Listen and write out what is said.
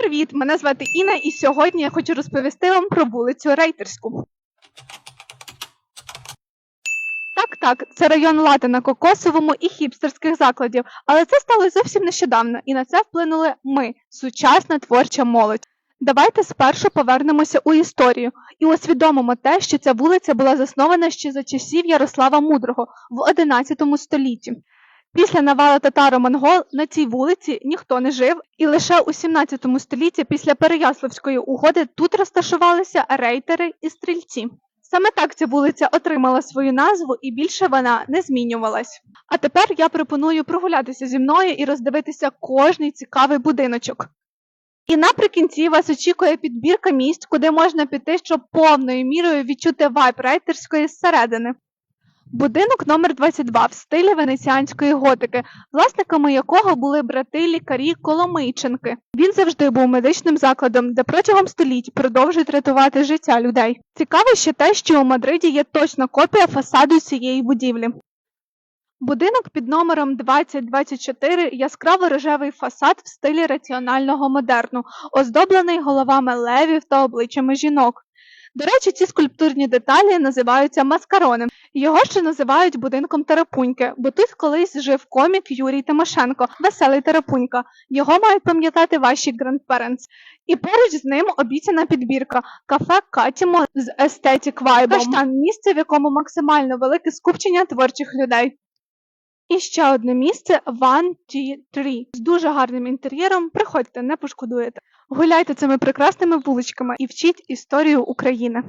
привіт! Мене звати Інна, і сьогодні я хочу розповісти вам про вулицю Рейтерську. Так, так, це район лади на кокосовому і хіпстерських закладів, але це сталося зовсім нещодавно, і на це вплинули ми, сучасна творча молодь. Давайте спершу повернемося у історію і усвідомимо те, що ця вулиця була заснована ще за часів Ярослава Мудрого в 11 столітті. Після навали татаро-монгол на цій вулиці ніхто не жив, і лише у 17 столітті після Переяславської угоди тут розташувалися рейтери і стрільці. Саме так ця вулиця отримала свою назву і більше вона не змінювалась. А тепер я пропоную прогулятися зі мною і роздивитися кожний цікавий будиночок. І наприкінці вас очікує підбірка місць, куди можна піти, щоб повною мірою відчути вайб рейтерської зсередини. Будинок номер 22 в стилі венеціанської готики, власниками якого були брати лікарі Коломийченки. Він завжди був медичним закладом, де протягом століть продовжують рятувати життя людей. Цікаво ще те, що у Мадриді є точна копія фасаду цієї будівлі. Будинок під номером 2024 яскраво рожевий фасад в стилі раціонального модерну, оздоблений головами левів та обличчями жінок. До речі, ці скульптурні деталі називаються маскарони. Його ще називають будинком Тарапуньки, бо тут колись жив комік Юрій Тимошенко, веселий Тарапунька. Його мають пам'ятати ваші grandparents. І поруч з ним обіцяна підбірка кафе Катімо з естетік вайбом. Каштан місце, в якому максимально велике скупчення творчих людей. І ще одне місце One Tea Tree з дуже гарним інтер'єром. Приходьте, не пошкодуєте. Гуляйте цими прекрасними вуличками і вчіть історію України.